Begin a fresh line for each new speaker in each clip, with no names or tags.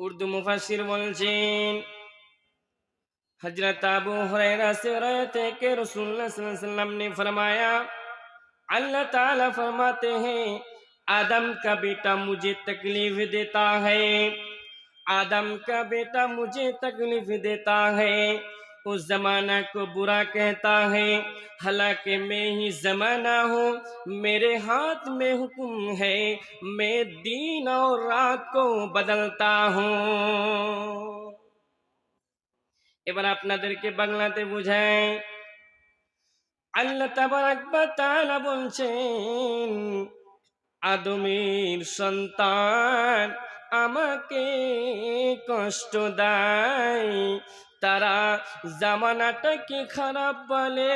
উর্দু মুফাসসির বলছেন हजरत अबू हुरैरा से रवायत है कि रसूलुल्लाह सल्लल्लाहु अलैहि वसल्लम ने फरमाया अल्लाह ताला फरमाते हैं आदम का बेटा मुझे तकलीफ देता है आदम का बेटा मुझे तकलीफ देता है उस जमाना को बुरा कहता है हालांकि मैं ही जमाना हूँ मेरे हाथ में हुक्म है मैं दिन और रात को बदलता हूँ এবার আপনাদেরকে বাংলাতে বুঝায় আল্লাহ তাবারাক ওয়া তাআলা বলছেন আদমের সন্তান আমাকে কষ্ট দেয় তারা জামানাটাকে খারাপ বলে।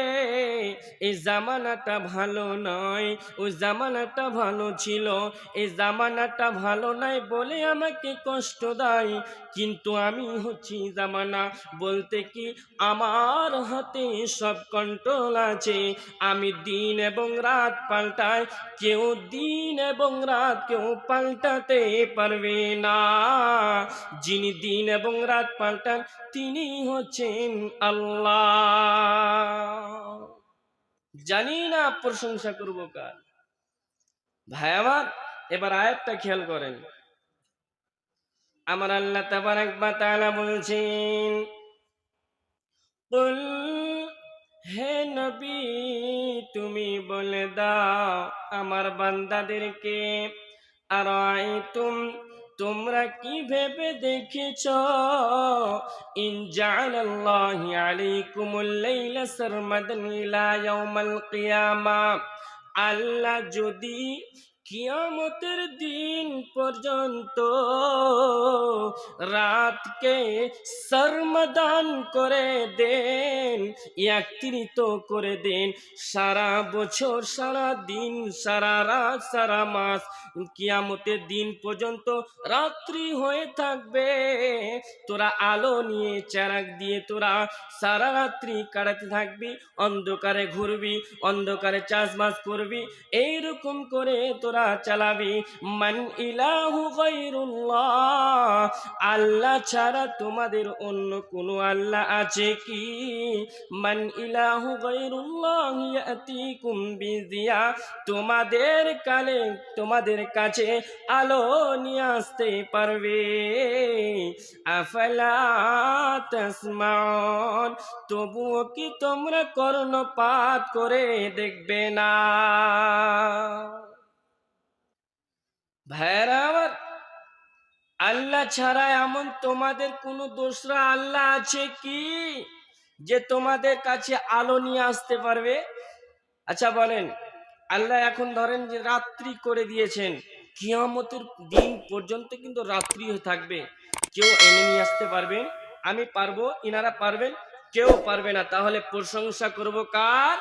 এই জামানাটা ভালো নয়, ওই জামানাটা ভালো ছিল। এই জামানাটা ভালো নয় বলে আমাকে কষ্ট দেয়। কিন্তু আমি হচ্ছি জামানা বলতে কি আমার হাতে সব কন্ট্রোল আছে। আমি দিন এবং রাত পাল্টাই, কেউ দিন এবং রাত কেউ পাল্টাতে পারবে না। যিনি দিন এবং রাত পাল্টান, তিনি হচ্ছেন আল্লাহ। জানি না প্রশংসা করব কার। ভাই আমার, এবার আয়াতটা খেয়াল করেন। আমার আল্লাহ তাবারাক বা তাআলা বলছেন হে নবী, তুমি বলে দাও আমার বান্দাদেরকে আর তুম তোমরা কি ভেবে দেখেছ? ইন জাআলাল্লাহু আলাইকুমুল লাইলা সারমাদান ইলা ইয়াউমাল কিয়ামা। আল্লাহ যদি কিয়ামতের দিন পর্যন্ত রাতকে সরমদান করে দেন একত্রিত করে দেন। সারা বছর, সারা দিন, সারা রাত, সারা মাস, কিয়ামতের দিন পর্যন্ত রাত্রি হয়ে থাকবে। তোরা আলো নিয়ে চারাক দিয়ে তোরা সারা রাত্রি কাটাতে থাকবি, অন্ধকারে ঘুরবি, অন্ধকারে চাষবাস করবি, এইরকম করে তোরা চালাবি। মান ইলাহু আল্লাহ ছাড়া তোমাদের অন্য কোনো আল্লাহ আছে কি? মান ইলাহু গায়রুল্লাহ ইয়াতিকুম বিদিয়া তোমাদের কালে, তোমাদের কাছে আলো নিয়ে আসতে পারবে। আফালা তাসমাউন, তবুও কি তোমরা কর্ণপাত করে দেখবে না? ভাইরা আমার, আল্লাহ ছাড়া এমন তোমাদের কোনো দোসরা আল্লাহ আছে কি? যে তোমাদের কাছে আলো নিয়ে আসতে পারবে। আচ্ছা বলেন, আল্লাহ এখন ধরেন যে রাত্রি করে দিয়েছেন। কিয়ামতের দিন পর্যন্ত কিন্তু রাত্রি থাকবে। কেউ এনে নিয়ে আসতে পারবেন আমি পারব, ইনারা পারবেন, কেউ পারবে না। তাহলে প্রশংসা করব কার?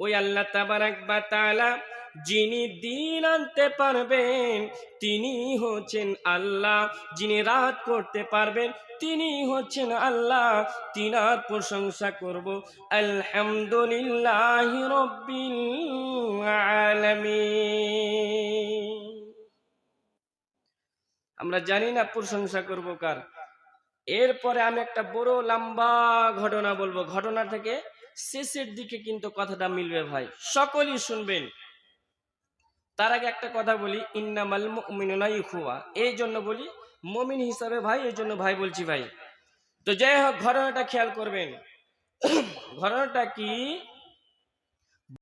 ওই আল্লাহ তাবারাক বা তাআলা যিনি দিন আনতে পারবেন, তিনি হচ্ছেন আল্লাহ। যিনি রাত করতে পারবেন, তিনি হচ্ছেন আল্লাহ। তিনার প্রশংসা করব, আলহামদুলিল্লাহ আমরা জানি না প্রশংসা করব কার। এরপরে আমি একটা বড় লম্বা ঘটনা বলব। ঘটনা থেকে শেষের দিকে কিন্তু কথাটা মিলবে ভাই। সকলেই শুনবেন। তার আগে একটা কথা বলি, ইন্নামাল মুমিনুনা ইখুয়া এই জন্য বলি, মমিন হিসাবে ভাই, এই জন্য ভাই বলছি ভাই। তো যাই হোক, ঘটনাটা খেয়াল করবেন। ঘটনাটা কি?